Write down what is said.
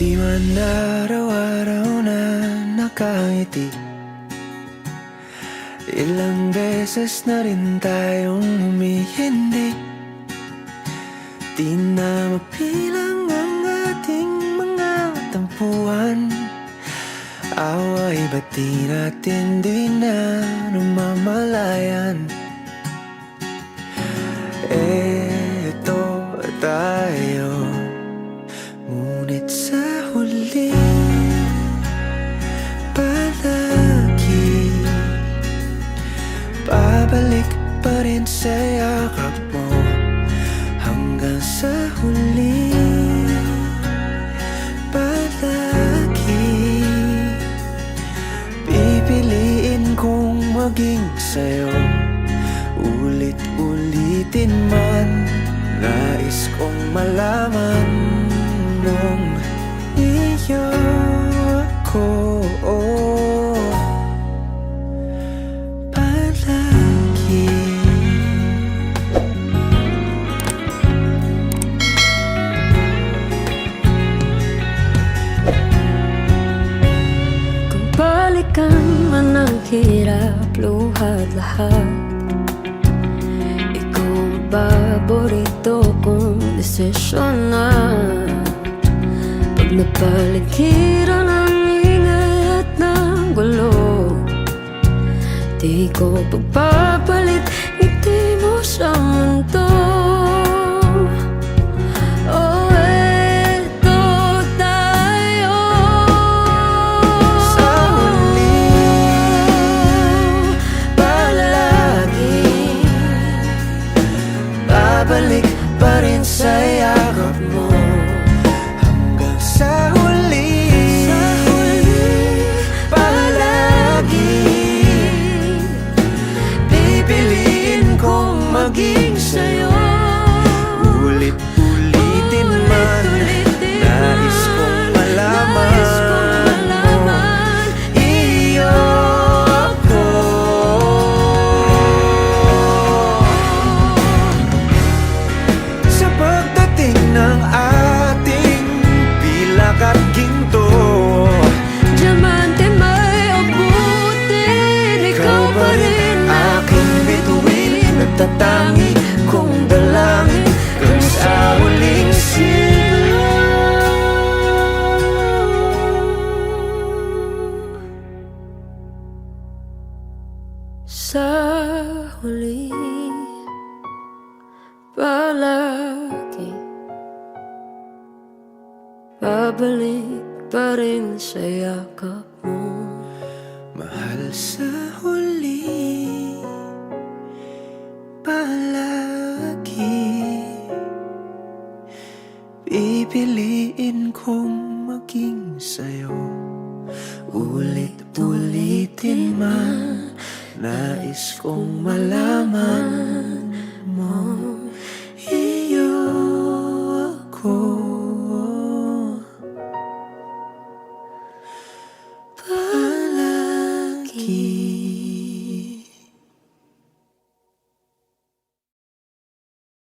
Di man araw-araw na nakangiti. Ilang beses na rin tayong humihindi. Di na mapilang ang ating mga tampuhan. Away ba't di natin di na namamalayan? Eto tayo. Ngunit sa huli Palagi Babalik pa rin sa yakap mo. Hanggang sa huli Palagi Pipiliin kong maging sa'yo. Ulit-ulitin man Nais kong malaman hirap, lahat. Ikaw ang paborito kong desisyon na? Pag napaligiran ang ingay at ng gulo Di ko pagpapalit, ngiti mo sa mundo Nagtatangi kong dalangin Kung sa huling siglo Sa huli Palagi Babalik pa rin sa yakap mo. Mahal sa Pipiliin kong maging sa'yo. Ulit-ulitin man Nais kong malaman mo. Iyo ako. Palagi